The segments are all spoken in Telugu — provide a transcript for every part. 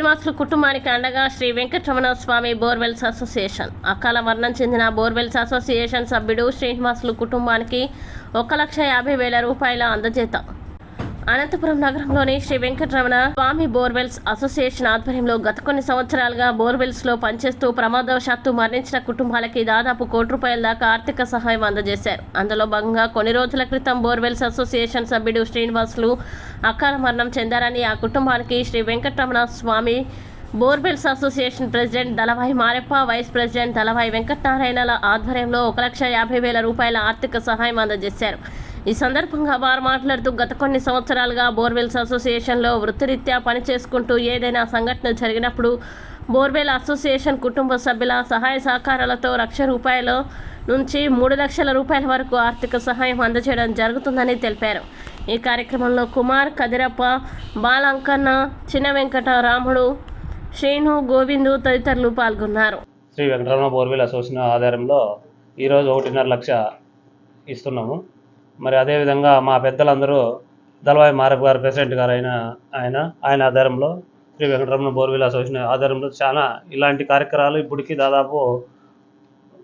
శ్రీనివాసులు కుటుంబానికి అండగా శ్రీ వెంకటరమణ స్వామి బోర్వెల్స్ అసోసియేషన్. అకాల మరణం చెందిన బోర్వెల్స్ అసోసియేషన్ సభ్యుడు శ్రీనివాసులు కుటుంబానికి ఒక లక్ష యాభై వేల రూపాయల అందజేత. అనంతపురం నగరంలోని శ్రీ వెంకటరమణ స్వామి బోర్వెల్స్ అసోసియేషన్ ఆధ్వర్యంలో గత కొన్ని సంవత్సరాలుగా బోర్వెల్స్లో పనిచేస్తూ ప్రమాదవశాత్తు మరణించిన కుటుంబాలకి దాదాపు కోటి రూపాయల దాకా ఆర్థిక సహాయం అందజేశారు. అందులో భాగంగా కొన్ని రోజుల క్రితం బోర్వెల్స్ అసోసియేషన్ సభ్యుడు శ్రీనివాసులు అకాల మరణం చెందారని ఆ కుటుంబానికి Sri Venkataramana Swamy borewells association president Dalavai Mareppa vice president Dalavai వెంకటనారాయణల ఆధ్వర్యంలో ఒక లక్ష యాభై వేల రూపాయల ఆర్థిక సహాయం అందజేశారు. ఈ సందర్భంగా వారు మాట్లాడుతూ గత కొన్ని సంవత్సరాలుగా బోర్వెల్స్ అసోసియేషన్లో వృత్తిరీత్యా పనిచేసుకుంటూ ఏదైనా సంఘటన జరిగినప్పుడు బోర్వెల్ అసోసియేషన్ కుటుంబ సభ్యుల సహాయ సహకారాలతో లక్ష రూపాయల నుంచి మూడు లక్షల రూపాయల వరకు ఆర్థిక సహాయం అందజేయడం జరుగుతుందని తెలిపారు. ఈ కార్యక్రమంలో కుమార్ కదిరప్ప బాలంకన్న చిన్న వెంకట రాముడు శ్రీను గోవిందు తదితరులు పాల్గొన్నారు. శ్రీ వెంకటరమణ బోర్వెల్ అసోసియేషన్ ఆధారంలో ఈరోజు ఒకటిన్నర లక్ష ఇస్తున్నాము. మరి అదేవిధంగా మా పెద్దలందరూ దళవాయి మారప్ గారు ప్రెసిడెంట్ గారు అయిన ఆయన ఆయన ఆధారంలో శ్రీ వెంకటరమణ బోర్వెల్ అసోసియేషన్ ఆధారంలో చాలా ఇలాంటి కార్యక్రమాలు ఇప్పటికీ దాదాపు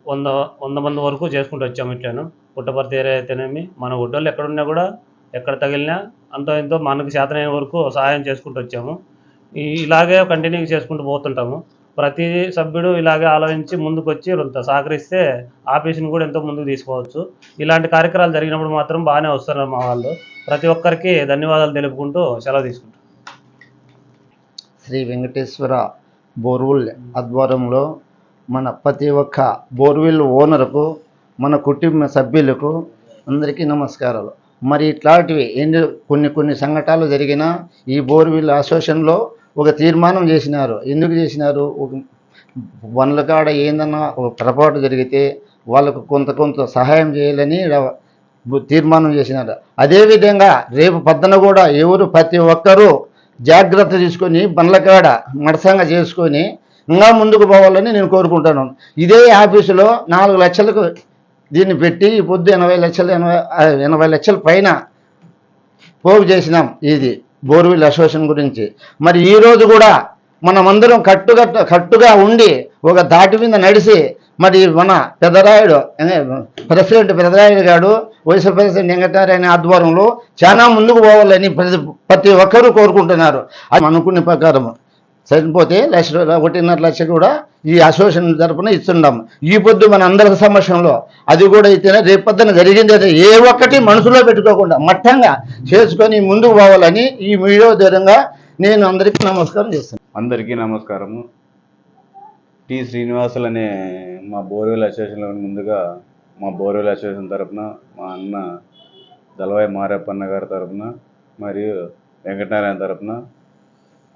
వంద వంద మంది వరకు చేసుకుంటూ వచ్చాము ఇట్లాను. పుట్టపర్తి ఏరియా అయితేనేమి మన గుడ్డోళ్ళు ఎక్కడున్నా కూడా ఎక్కడ తగిలినా అంతో ఎంతో మనకు చేతనైన వరకు సహాయం చేసుకుంటూ వచ్చాము. ఇలాగే కంటిన్యూ చేసుకుంటూ పోతుంటాము. ప్రతి సభ్యుడు ఇలాగే ఆలోచించి ముందుకు వచ్చి సహకరిస్తే ఆఫీస్ని కూడా ఎంతో ముందుకు తీసుకోవచ్చు. ఇలాంటి కార్యక్రమాలు జరిగినప్పుడు మాత్రం బాగానే వస్తున్నారు మా వాళ్ళు. ప్రతి ఒక్కరికి ధన్యవాదాలు తెలుపుకుంటూ సెలవు తీసుకుంటాం. శ్రీ వెంకటేశ్వర బోర్వెల్ ఆధ్వర్యంలో మన ప్రతి ఒక్క బోర్వెల్ ఓనర్కు మన కుటుంబ సభ్యులకు అందరికీ నమస్కారాలు. మరి ఇట్లాంటివి ఎన్ని కొన్ని కొన్ని సంఘటనలు జరిగినా ఈ బోర్వెల్ అసోసియేషన్లో ఒక తీర్మానం చేసినారు. ఎందుకు చేసినారు? ఒక వనల కాడ ఏందన్నా ఒక పొరపాటు జరిగితే వాళ్ళకు కొంత కొంత సహాయం చేయాలని తీర్మానం చేసినారు. అదేవిధంగా రేపు పొద్దున కూడా ఎవరు ప్రతి ఒక్కరూ జాగ్రత్త తీసుకొని బండ్లకాడ మడసంగా చేసుకొని ఇంకా ముందుకు పోవాలని నేను కోరుకుంటాను. ఇదే ఆఫీసులో నాలుగు లక్షలకు దీన్ని పెట్టి ఈ పొద్దు ఎనభై లక్షలు ఎనభై ఎనభై లక్షల పైన పోగు చేసినాం ఇది. బోర్వెల్ అసోసియేషన్ గురించి. మరి ఈరోజు కూడా మనమందరం కట్టుగా కట్టుగా ఉండి ఒక దాటి మీద నడిచి మరి మన పెదరాయుడు ప్రెసిడెంట్ పెదరాయుడు గారు వైస్ ప్రెసిడెంట్ వెంకటారాయణ ఆధ్వర్యంలో చాలా ముందుకు పోవాలని ప్రతి ప్రతి ఒక్కరూ కోరుకుంటున్నారు. అది అనుకునే ప్రకారము. సరిపోతే లక్ష ఒకటిన్నర లక్ష కూడా ఈ అసోసియేషన్ తరపున ఇస్తున్నాం. ఈ పొద్దు మన అందరి సమక్షంలో అది కూడా అయితేనే రేపొద్దున జరిగింది అయితే ఏ ఒక్కటి మనసులో పెట్టుకోకుండా మట్టంగా చేసుకొని ముందుకు పోవాలని ఈ వీడియో దూరంగా నేను అందరికీ నమస్కారం చేస్తున్నాను. అందరికీ నమస్కారము. టి శ్రీనివాసులు అనే మా బోర్వెల్ అసోసియేషన్లో ముందుగా మా బోర్వెల్ అసోసియేషన్ తరఫున మా అన్న దళవాయి మారప్పన్న గారి తరఫున మరియు వెంకటనారాయణ తరపున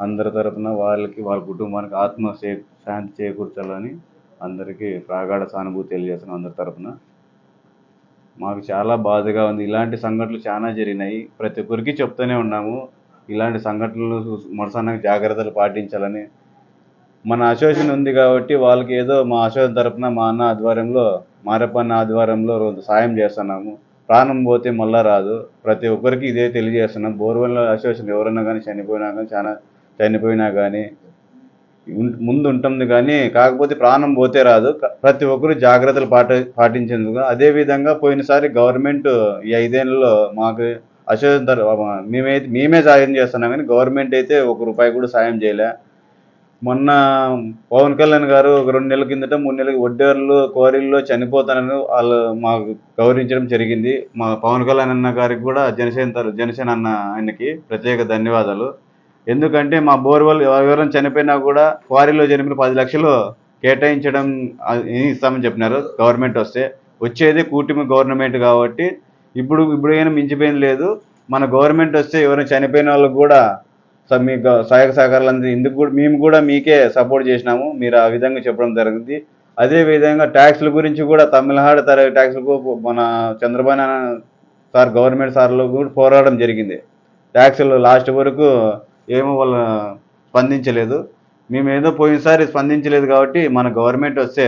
అందరి తరపున వాళ్ళకి వాళ్ళ కుటుంబానికి ఆత్మ చే శాంతి చేకూర్చాలని అందరికీ ప్రాగాఢ సానుభూతి తెలియజేస్తున్నాం అందరి తరపున. మాకు చాలా బాధగా ఉంది. ఇలాంటి సంఘటనలు చాలా జరిగినాయి. ప్రతి ఒక్కరికి చెప్తూనే ఉన్నాము. ఇలాంటి సంఘటనలు మొదటిసారి జాగ్రత్తలు పాటించాలని. మన అసోసియేషన్ ఉంది కాబట్టి వాళ్ళకి ఏదో మా అసోసియేషన్ తరపున మా అన్న ఆధ్వర్యంలో మారప్పన్న ఆధ్వర్యంలో సాయం చేస్తున్నాము. ప్రాణం పోతే మళ్ళా రాదు. ప్రతి ఒక్కరికి ఇదే తెలియజేస్తున్నాం. బోర్వెల్ అసోసియేషన్ ఎవరైనా కానీ చనిపోయినా కానీ చాలా చనిపోయినా కానీ ముందు ఉంటుంది కానీ కాకపోతే ప్రాణం పోతే రాదు. ప్రతి ఒక్కరు జాగ్రత్తలు పాటి పాటించేందుకు. అదేవిధంగా పోయినసారి గవర్నమెంట్ ఈ ఐదేళ్ళలో మాకు అసోసియేషన్ తరఫు మేమే మేమే సాయం చేస్తున్నాం కానీ గవర్నమెంట్ అయితే ఒక రూపాయి కూడా సాయం చేయలే. మొన్న పవన్ కళ్యాణ్ గారు ఒక రెండు నెలల కిందట మూడు నెలలకి వడ్డేర్లు కోరిల్లో చనిపోతానని వాళ్ళు మాకు గౌరవించడం జరిగింది. మా పవన్ కళ్యాణ్ అన్న గారికి కూడా జనసేన జనసేన అన్న ఆయనకి ప్రత్యేక ధన్యవాదాలు. ఎందుకంటే మా బోర్వెల్ ఎవరైనా చనిపోయినా కూడా క్వారీలో చనిపోయిన పది లక్షలు కేటాయించడం ఇస్తామని చెప్పినారు. గవర్నమెంట్ వస్తే వచ్చేది కూటమి గవర్నమెంట్ కాబట్టి ఇప్పుడు ఇప్పుడైనా మించిపోయింది లేదు. మన గవర్నమెంట్ వస్తే ఎవరైనా చనిపోయిన వాళ్ళకి కూడా స- మీ సహాయక సహకారాలు అంది ఇందుకు కూడా మేము కూడా మీకే సపోర్ట్ చేసినాము. మీరు ఆ విధంగా చెప్పడం జరిగింది. అదే విధంగా ట్యాక్స్ల గురించి కూడా తమిళనాడు తర ట్యాక్స్లకు మన చంద్రబాబు సార్ గవర్నమెంట్ సార్లు కూడా పోరాడడం జరిగింది. ట్యాక్స్లు లాస్ట్ వరకు ఏమో వాళ్ళు స్పందించలేదు. మేము ఏదో పోయినసారి స్పందించలేదు కాబట్టి మన గవర్నమెంట్ వస్తే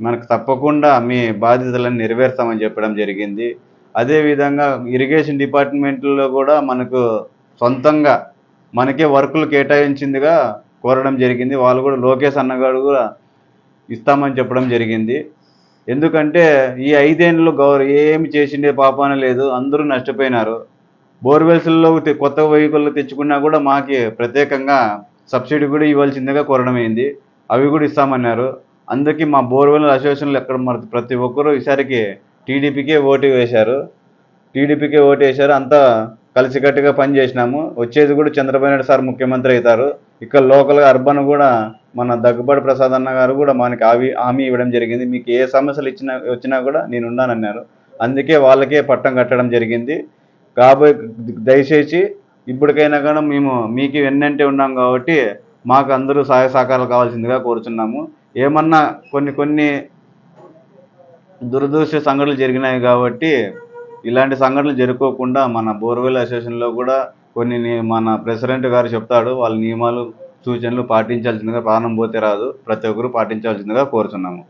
మనకు తప్పకుండా మీ బాధ్యతలను నెరవేర్తామని చెప్పడం జరిగింది. అదేవిధంగా ఇరిగేషన్ డిపార్ట్మెంట్లో కూడా మనకు సొంతంగా మనకే వర్కులు కేటాయించిందిగా కోరడం జరిగింది. వాళ్ళు కూడా లోకేష్ అన్నగాడు కూడా ఇస్తామని చెప్పడం జరిగింది. ఎందుకంటే ఈ ఐదేళ్ళు గౌర ఏమి చేసిండే పాపాన లేదు. అందరూ నష్టపోయినారు. బోర్వెల్స్లో కొత్త వెహికల్ తెచ్చుకున్నా కూడా మాకి ప్రత్యేకంగా సబ్సిడీ కూడా ఇవ్వాల్సిందిగా కోరడమైంది. అవి కూడా ఇస్తామన్నారు. అందుకే మా బోర్వెల్ అసోసియేషన్లో ఎక్కడ మరి ప్రతి ఒక్కరూ ఈసారికి టీడీపీకే ఓటు వేశారు. టీడీపీకే ఓటు వేశారు. అంతా కలిసికట్టుగా పనిచేసినాము. వచ్చేది కూడా చంద్రబాబు నాయుడు సార్ ముఖ్యమంత్రి అవుతారు. ఇక్కడ లోకల్గా అర్బన్ కూడా మన దగ్గుబాటి ప్రసాద్ అన్న గారు కూడా మనకి ఆవి హామీ ఇవ్వడం జరిగింది. మీకు ఏ సమస్యలు ఇచ్చినా వచ్చినా కూడా నేను ఉన్నానన్నారు. అందుకే వాళ్ళకే పట్టం కట్టడం జరిగింది. కాబోయే దయచేసి ఇప్పటికైనా కానీ మేము మీకు వెన్నంటే ఉన్నాం కాబట్టి మాకు అందరూ సహాయ సహకారాలు కావాల్సిందిగా కోరుచున్నాము. ఏమన్నా కొన్ని కొన్ని దురదృష్ట సంఘటనలు జరిగినాయి కాబట్టి ఇలాంటి సంఘటనలు జరుపుకోకుండా మన బోర్వెల్ అసోసియేషన్లో కూడా కొన్ని మన ప్రెసిడెంట్ గారు చెప్తాడు వాళ్ళ నియమాలు సూచనలు పాటించాల్సిందిగా ప్రాణం పోతే రాదు ప్రతి ఒక్కరూ పాటించాల్సిందిగా కోరుచున్నాము.